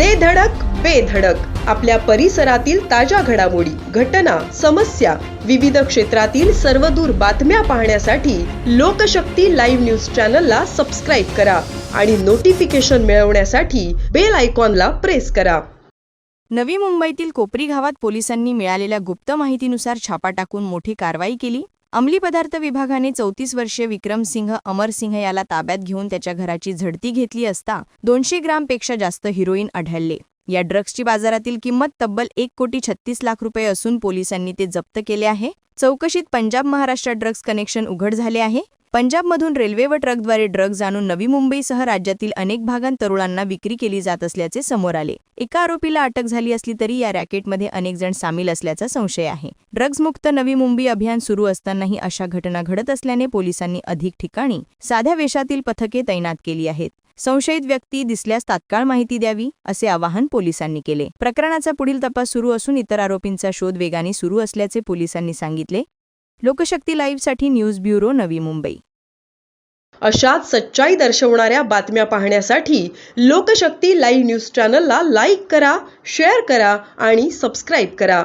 दे धडक बेधडक आपल्या परिसरातील ताज्या घडामोडी घटना समस्या विविध क्षेत्रातील सर्वदूर बातम्या पाहण्यासाठी लोकशक्ती लाईव्ह न्यूज चॅनलला सबस्क्राईब करा आणि नोटिफिकेशन मिळवण्यासाठी बेल आयकॉनला प्रेस करा. नवी मुंबईतील कोपरी गावात पोलिसांनी मिळालेल्या गुप्त माहितीनुसार छापा टाकून मोठी कारवाई केली. अंमली पदार्थ विभागाने चौतीस वर्षीय विक्रमसिंह अमरसिंह याला ताब्यात घेऊन त्याच्या घराची झडती घेतली असता दोनशे ग्रामपेक्षा जास्त हिरोईन आढळले. या ड्रग्सची बाजारातील किंमत तब्बल एक कोटी छत्तीस लाख रुपये असून पोलिसांनी ते जप्त केले आहे. चौकशीत पंजाब महाराष्ट्र ड्रग्स कनेक्शन उघड झाले आहे. पंजाबमधून रेल्वे व ट्रकद्वारे ड्रग्ज आणून नवी मुंबईसह राज्यातील अनेक भागांत तरुणांना विक्री केली जात असल्याचे समोर आले. एका आरोपीला अटक झाली असली तरी या रॅकेटमध्ये अनेक जण सामील असल्याचा संशय आहे. ड्रग्जमुक्त नवी मुंबई अभियान सुरू असतानाही अशा घटना घडत असल्याने पोलिसांनी अधिक ठिकाणी साध्या वेशातील पथके तैनात केली आहेत. संशयित व्यक्ती दिसल्यास तात्काळ माहिती द्यावी असे आवाहन पोलिसांनी केले. प्रकरणाचा पुढील तपास सुरू असून इतर आरोपींचा शोध वेगाने सुरू असल्याचे पोलिसांनी सांगितले. लोकशक्ती लाईव्हसाठी न्यूज ब्युरो नवी मुंबई. अशाच सच्चाई दर्शवणाऱ्या बातम्या पाहण्यासाठी लोकशक्ती लाईव्ह न्यूज चॅनलला लाईक करा शेअर करा आणि सबस्क्राईब करा.